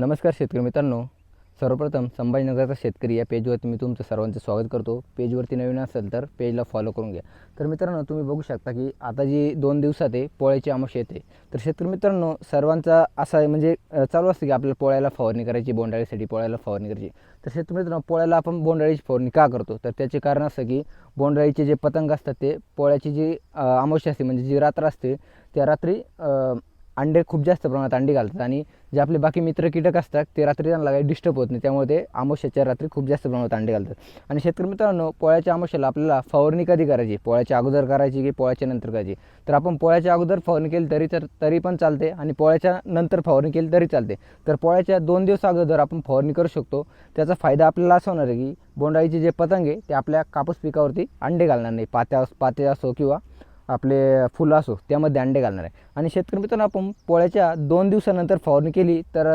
नमस्कार शेतकरी मित्रांनो. सर्वप्रथम संभाजीनगरचा शेतकरी या पेजवरती मी तुमचं सर्वांचं स्वागत करतो. पेजवरती नवीन असेल तर पेजला फॉलो करून घ्या. तर मित्रांनो तुम्ही बघू शकता की आता जी दोन दिवसात आहे पोळ्याची आमश येते. तर शेतकरी मित्रांनो सर्वांचा असा आहे म्हणजे चालू असतं की आपल्याला पोळ्याला फवारणी करायची बोंडाळीसाठी पोळ्याला फवारणी करायची. तर शेतकरी मित्रांनो पोळ्याला आपण बोंडाळीची फवारणी का करतो? तर त्याचे कारण असं की बोंडाळीचे जे पतंग असतात ते पोळ्याची जी अ, असते म्हणजे जी रात्र असते त्या रात्री अंडे खूप जास्त प्रमाणात अंडी घालतात आणि जे आपले बाकी मित्र कीटक असतात ते रात्री त्यांना काही डिस्टर्ब होत नाही. त्यामुळे ते आमोशाच्या रात्री खूप जास्त प्रमाणात अंडे घालतात. आणि शेतकरी मित्रांनो पोळ्याच्या आमोशाला आपल्याला फवारणी कधी करायची? पोळ्याच्या अगोदर करायची की पोळ्याच्या नंतर करायची? तर आपण पोळ्याच्या अगोदर फवारणी केली तरी तर तरी पण चालते आणि पोळ्याच्या नंतर फवारणी केली तरी चालते. तर पोळ्याच्या दोन दिवस अगोदर आपण फवारणी करू शकतो. त्याचा फायदा आपल्याला असा होणार आहे की बोंडाळीचे जे पतंग आहे ते आपल्या कापूस पिकावरती अंडे घालणार नाही. पात्या पाते असो किंवा आपले फुलं असो त्यामध्ये अंडे घालणार आहे. आणि शेतकरी मित्रांनो आपण पोळ्याच्या दोन दिवसानंतर फवारणी केली तर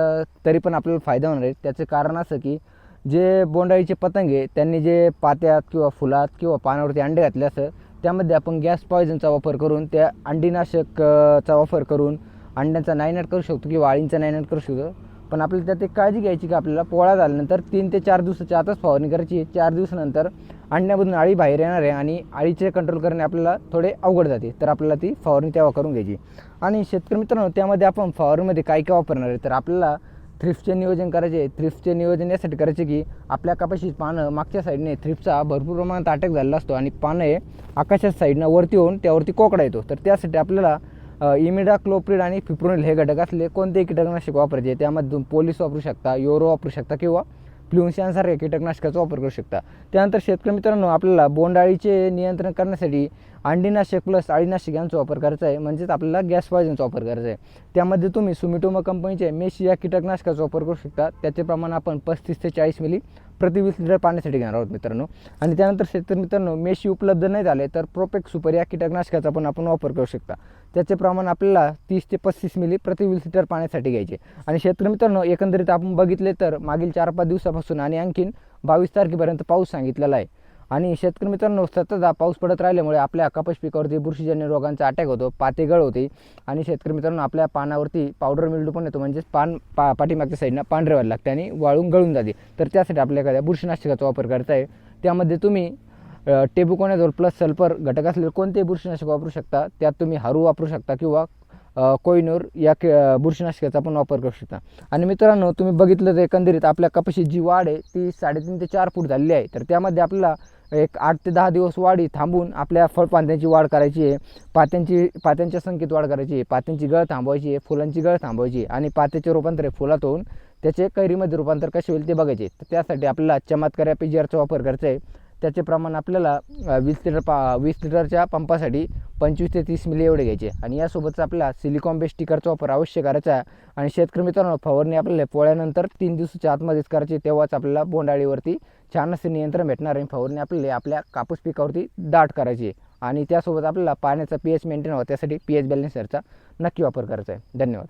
तरी पण आपल्याला फायदा होणार आहे. त्याचं कारण असं की जे बोंडाळीचे पतंग आहे त्यांनी जे पात्यात किंवा फुलात किंवा पानावरती अंडे घातले असं त्यामध्ये आपण गॅस पॉयझनचा वापर करून त्या अंडीनाशकचा वापर करून अंड्यांचा नायनाट करू शकतो किंवा अळींचा नायनाट करू शकतो. पण आपल्याला त्यात एक काळजी घ्यायची की आपल्याला पोळा झाल्यानंतर तीन ते चार दिवसाच्या आतच फवारणी करायची चार दिवसानंतर अंड्यामधून आळी बाहेर येणार आहे आणि अळीचे कंट्रोल करणे आपल्याला थोडे अवघड जाते. तर आपल्याला ती फवारणी तेव्हा करून घ्यायची. आणि शेतकरी मित्रांनो त्यामध्ये आपण फवारणीमध्ये काय काय वापरणार आहे? तर आपल्याला थ्रिफ्टचे नियोजन करायचे थ्रिफ्टचे नियोजन यासाठी करायचे की आपल्या कपाशी पानं मागच्या साईडने थ्रिफ्टचा भरपूर प्रमाणात अटॅक झालेला असतो आणि पानं हे आकाशाच्या साईडनं वरती होऊन त्यावरती कोकडा येतो. तर त्यासाठी आपल्याला इमिडा क्लोप्रिड आणि फिप्रोनिल हे घटक असले कोणतेही कीटकनाशक वापरायचे त्यामध्ये पोलीस वापरू शकता योरो वापरू शकता किंवा फ्लुन्स यांसारख्या कीटकनाशकाचा वापर करू शकता. त्यानंतर शेतकरी मित्रांनो आपल्याला बोंडाळीचे नियंत्रण करण्यासाठी अंडीनाशक प्लस अळीनाशक यांचा वापर करायचा आहे. म्हणजेच आपल्याला गॅस पॉयझनचा वापर करायचा आहे. त्यामध्ये तुम्ही सुमिटोमा कंपनीचे मेशी या कीटकनाशकाचा वापर करू शकता. त्याचे प्रमाण आपण पस्तीस ते चाळीस मिली प्रति वीस लिटर पाण्यासाठी घेणार आहोत मित्रांनो. आणि त्यानंतर शेतकरी मित्रांनो मेशी उपलब्ध नाही झाले तर प्रोपेक सुपर या कीटकनाशकाचा पण आपण वापर करू शकता. त्याचे प्रमाण आपल्याला तीस ते पस्तीस मिली प्रति वीस लिटर पाण्यासाठी घ्यायचे. आणि शेतकरी मित्रांनो एकंदरीत आपण बघितले तर मागील चार पाच दिवसापासून आणि आणखीन बावीस तारखेपर्यंत पाऊस सांगितलेला आहे. आणि शेतकरी मित्रांनो सतत पाऊस पडत राहिल्यामुळे आपल्या कपाश पिकावरती बुरशीजन्य रोगांचा अटॅक होतो पातेगळ होते. आणि शेतकरी मित्रांनो आपल्या पानावरती पावडर मिल्डू पण येतो म्हणजेच पान पा पाठीमागच्या साईडनं पांढरे व्हायला लागते आणि वाळून गळून जाते. तर त्यासाठी आपल्या एखाद्या बुरशीनाशकाचा वापर करता आहे त्यामध्ये तुम्ही टेबुकोनाजोल प्लस सल्फर घटक असलेले कोणतेही बुरशीनाशक वापरू शकता. त्यात तुम्ही हारू वापरू शकता किंवा कोयनूर कोहिनूर या के बुरशीनाशकाचा पण वापर करू शकता. आणि मित्रांनो तुम्ही बघितलं तर एकंदरीत आपल्या कपाशी जी वाढ आहे ती साडेतीन ते चार फूट झालेली आहे. तर त्यामध्ये आपल्याला एक आठ ते दहा दिवस वाढी थांबून आपल्या फळपांत्यांची वाढ करायची आहे. पात्यांची पात्यांच्या संख्येत वाढ करायची आहे. पात्यांची गळ थांबवायची आहे. फुलांची गळ थांबवायची आहे. आणि पात्याचे रूपांतर हे फुलात होऊन त्याचे कैरीमध्ये रूपांतर कसे होईल ते बघायचे तर त्यासाठी आपल्याला चमत्कार या पीजीआरचा वापर करायचा आहे. त्याचे प्रमाण आपल्याला वीस लिटर पा वीस लिटरच्या पंपासाठी पंचवीस ते तीस मिली एवढे घ्यायचे. आणि यासोबतच आपल्याला सिलिकॉन बेस स्टिकरचा वापर अवश्य करायचा आहे. आणि शेतकरी मित्रांनो फवारणी आपल्याला पोळ्यानंतर तीन दिवसाच्या आतमध्येच करायची तेव्हाच आपल्याला बोंडाळीवरती छान असे नियंत्रण भेटणार आणि फवारणी आपल्याला आपल्या कापूस पिकावरती दाट करायची आणि त्यासोबत आपल्याला पाण्याचा पी एच मेंटेन व्हावा त्यासाठी पी एच बॅलेन्सरचा नक्की वापर करायचा आहे. धन्यवाद.